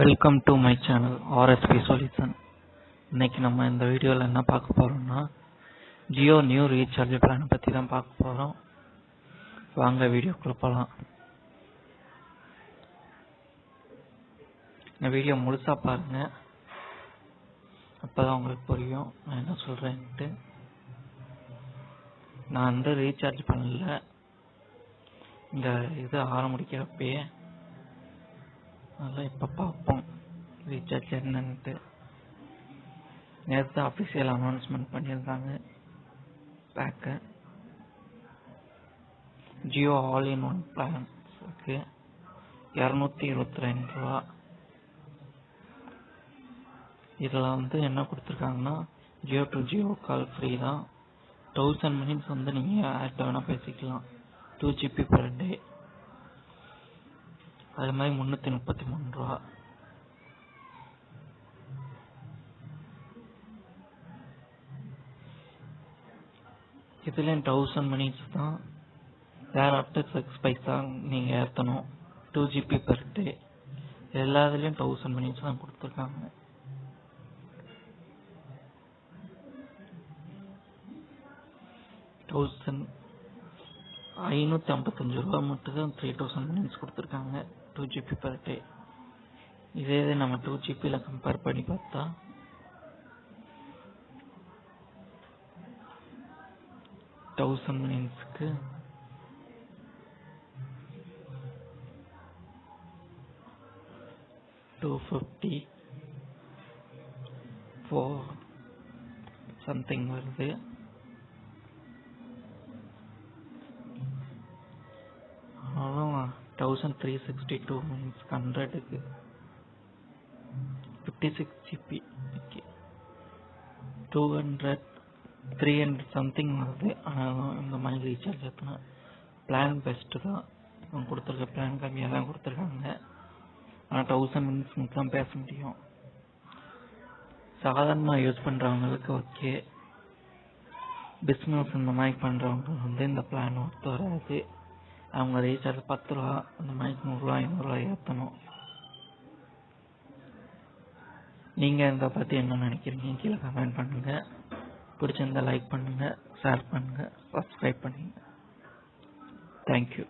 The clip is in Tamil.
Welcome to my channel RSP solution இன்னைக்கு நம்ம இந்த வீடியோவில் என்ன பார்க்க போகிறோம்னா ஜியோ நியூ ரீசார்ஜ் பிளானை பற்றி தான் பார்க்க போகிறோம் வாங்க வீடியோக்குள்ள போகலாம் இந்த வீடியோ முழுசாக பாருங்க. அப்பதான் உங்களுக்கு புரியும் நான் என்ன சொல்கிறேன்ட்டு நான் வந்து ரீசார்ஜ் பண்ணல. இந்த இது ஆரம்பிக்கிறப்பயே அதெல்லாம் இப்போ பார்ப்போம். ரீசார்ஜ் என்னன்ட்டு. நேற்று அஃபிஷியல் அனௌன்ஸ்மெண்ட் பண்ணியிருந்தாங்க. பேக்கை ஜியோ ஆல் இன் ஒன் பிளான்ஸுக்கு இரநூத்தி இருபத்தி ரெண்டு ரூபா. இதில் வந்து என்ன கொடுத்துருக்காங்கன்னா Jio to Jio call free தான். தௌசண்ட் மினிட்ஸ் வந்து நீங்கள் யார்கிட்ட வேணால் பேசிக்கலாம். டூ ஜிபி பர் டே அது மாதிரி முந்நூற்றி முப்பத்தி மூணு ரூபா. இதுலேயும் தௌசண்ட் மினிட்ஸ் தான். வேர் ஆஃப்டர் சிக்ஸ் பைசா நீங்கள் ஏற்றணும் டூ ஜிபி பெர் டே எல்லா இதுலேயும் தௌசண்ட் மினிட்ஸ் தான் கொடுத்துருக்காங்க. தௌசண்ட் ஐநூற்றி ஐம்பத்தஞ்சு ரூபா மட்டும் தான் த்ரீ தௌசண்ட் மினிட்ஸ் கொடுத்துருக்காங்க. டூ ஜிபி பர் டே இதே இது நம்ம டூ ஜிபியில் கம்பேர் பண்ணி பார்த்தா தௌசண்ட் மினிட்ஸ்க்கு டூ ஃபிஃப்டி ஃபோர் சம்திங் வருது. Thousand three sixty two minutes ஹண்ட்ரடுக்கு fifty six GB okay two hundred three hundred something வருது. ஆனால் இந்த மாதிரி ரீசார்ஜ் ஏற்றினா பிளான் பெஸ்ட்டு தான். அவங்க கொடுத்துருக்க பிளான் கம்மியாக தான் கொடுத்துருக்காங்க. ஆனால் தௌசண்ட் மினிட்ஸ் மட்டும் தான் பேச முடியும். சாதாரணமாக யூஸ் பண்ணுறவங்களுக்கு ஓகே பிஸ்னஸ் இந்த மாதிரி பண்ணுறவங்க வந்து இந்த பிளான் ஒத்து வராது. அவங்க ரீசார்ஜ் பத்து ரூபா அந்த மாதிரி நூறுரூவா ஐநூறுரூவா ஏற்றணும் நீங்கள் இதை பற்றி என்ன நினைக்கிறீங்க? கீழே கமெண்ட் பண்ணுங்கள் பிடிச்சிருந்தா லைக் பண்ணுங்கள் ஷேர் பண்ணுங்கள் சப்ஸ்கிரைப் பண்ணுங்கள் தேங்க்யூ